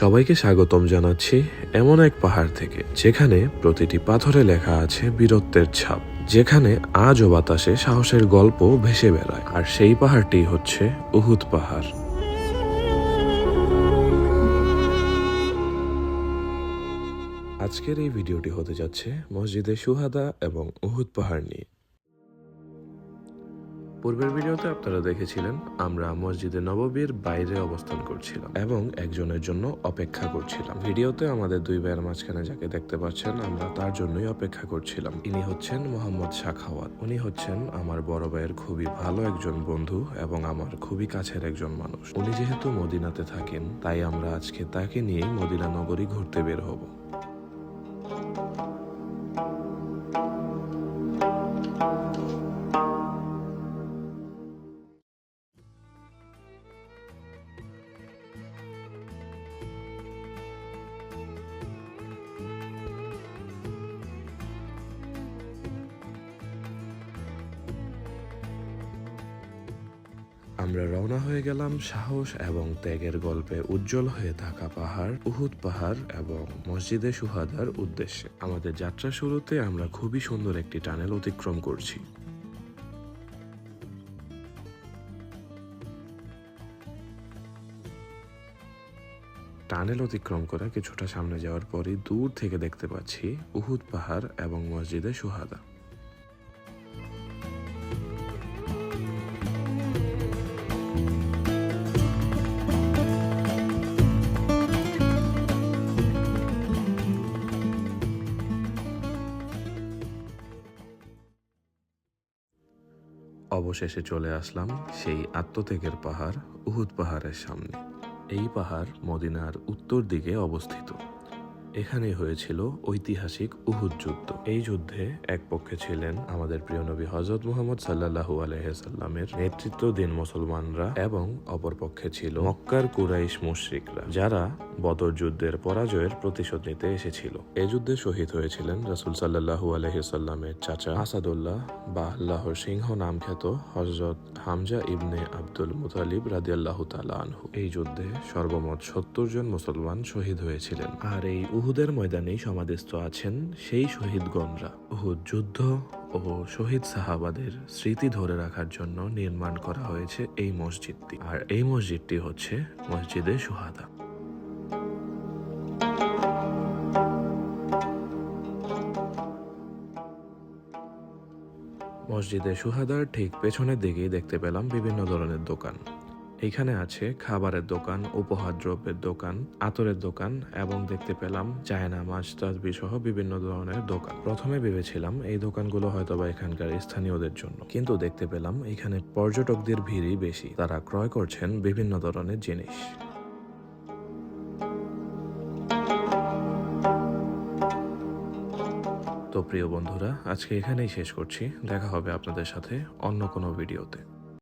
সবাইকে স্বাগতম জানাচ্ছি এমন এক পাহাড় থেকে, যেখানে প্রতিটি পাথরে লেখা আছে বীরত্বের ছাপ, যেখানে আজও বাতাসে সাহসের গল্প ভেসে বেড়ায়। আর সেই পাহাড়টি হচ্ছে উহুদ পাহাড়। আজকের এই ভিডিওটি হতে যাচ্ছে মসজিদে সুহাদা এবং উহুদ পাহাড় নিয়ে। পূর্বের ভিডিওতে আপনারা দেখেছিলেন, আমরা মসজিদে নববীর বাইরে অবস্থান করছিলাম এবং একজনের জন্য অপেক্ষা করছিলাম। ভিডিওতে আমাদের দুই ভাইয়ের মাঝখানে যাকে দেখতে পাচ্ছেন, আমরা তার জন্যই অপেক্ষা করছিলাম। ইনি হচ্ছেন মোহাম্মদ শাখাওয়াত। উনি হচ্ছেন আমার বড় ভাইয়ের খুবই ভালো একজন বন্ধু এবং আমার খুবই কাছের একজন মানুষ। উনি যেহেতু মদিনাতে থাকেন, তাই আমরা আজকে তাকে নিয়েই মদিনা নগরী ঘুরতে বের হব। আমরা রওনা হয়ে গেলাম সাহস এবং ত্যাগের গল্পে উজ্জ্বল হয়ে থাকা পাহাড়, উহুদ পাহাড় এবং মসজিদে সুহাদার উদ্দেশ্যে। আমাদের যাত্রা শুরুতে আমরা খুবই সুন্দর একটি টানেল অতিক্রম করছি। টানেল অতিক্রম করে কিছুটা সামনে যাওয়ার পরই দূর থেকে দেখতে পাচ্ছি উহুদ পাহাড় এবং মসজিদে সুহাদা। অবশেষে চলে আসলাম সেই আত্মত্যাগের পাহাড়, উহুদ পাহাড়ের সামনে। এই পাহাড় মদিনার উত্তর দিকে অবস্থিত। এখানে হয়েছিল ঐতিহাসিক উহুদ যুদ্ধ। এই যুদ্ধে এক পক্ষে ছিলেন আমাদের প্রিয় নবী হজরত মুহাম্মদ সাল্লাহু আলহামের নেতৃত্বাধীন মুসলমানরা এবং অপর পক্ষে ছিল মক্কার কুরাইশ মুশরিকরা, যারা বদর যুদ্ধের পরাজয়ের প্রতিশোধ নিতে এসেছিল। এই যুদ্ধে শহীদ হয়েছিলেন রাসুল সাল্লাহু আলহিসাল্লামের চাচা আসাদুল্লাহ বা আল্লাহর সিংহ নাম খ্যাত হজরত হামজা ইবনে আব্দুল মুতালিব রাদিয়াল্লাহু তাআলা আনহু। এই যুদ্ধে সর্বমোট সত্তর জন মুসলমান শহীদ হয়েছিলেন। আর এই উহুদের ময়দানেই সমাধিস্থ আছেন সেই শহীদগণরা। উহুদ যুদ্ধ ও শহীদ সাহাবাদের স্মৃতি ধরে রাখার জন্য নির্মাণ করা হয়েছে এই মসজিদটি। আর এই মসজিদটি হচ্ছে মসজিদে সুহাদা। মসজিদে সুহাদার ঠিক পেছনের দিকেই দেখতে পেলাম বিভিন্ন ধরনের দোকান। এইখানে আছে খাবারের দোকান, উপহার দ্রব্যের দোকান, আতরের দোকান এবং দেখতে পেলাম চায়না মাছ, তাজবি সহ বিভিন্ন ধরনের দোকান। প্রথমে ভেবেছিলাম এই দোকানগুলো হয়তো বা এখানকার স্থানীয়দের জন্য। কিন্তু দেখতে পেলাম এখানে পর্যটকদের ভিড়ই বেশি। তারা ক্রয় করছেন বিভিন্ন ধরনের জিনিস। তো প্রিয় বন্ধুরা, আজকে এখানেই শেষ করছি। দেখা হবে আপনাদের সাথে অন্য কোনো ভিডিওতে।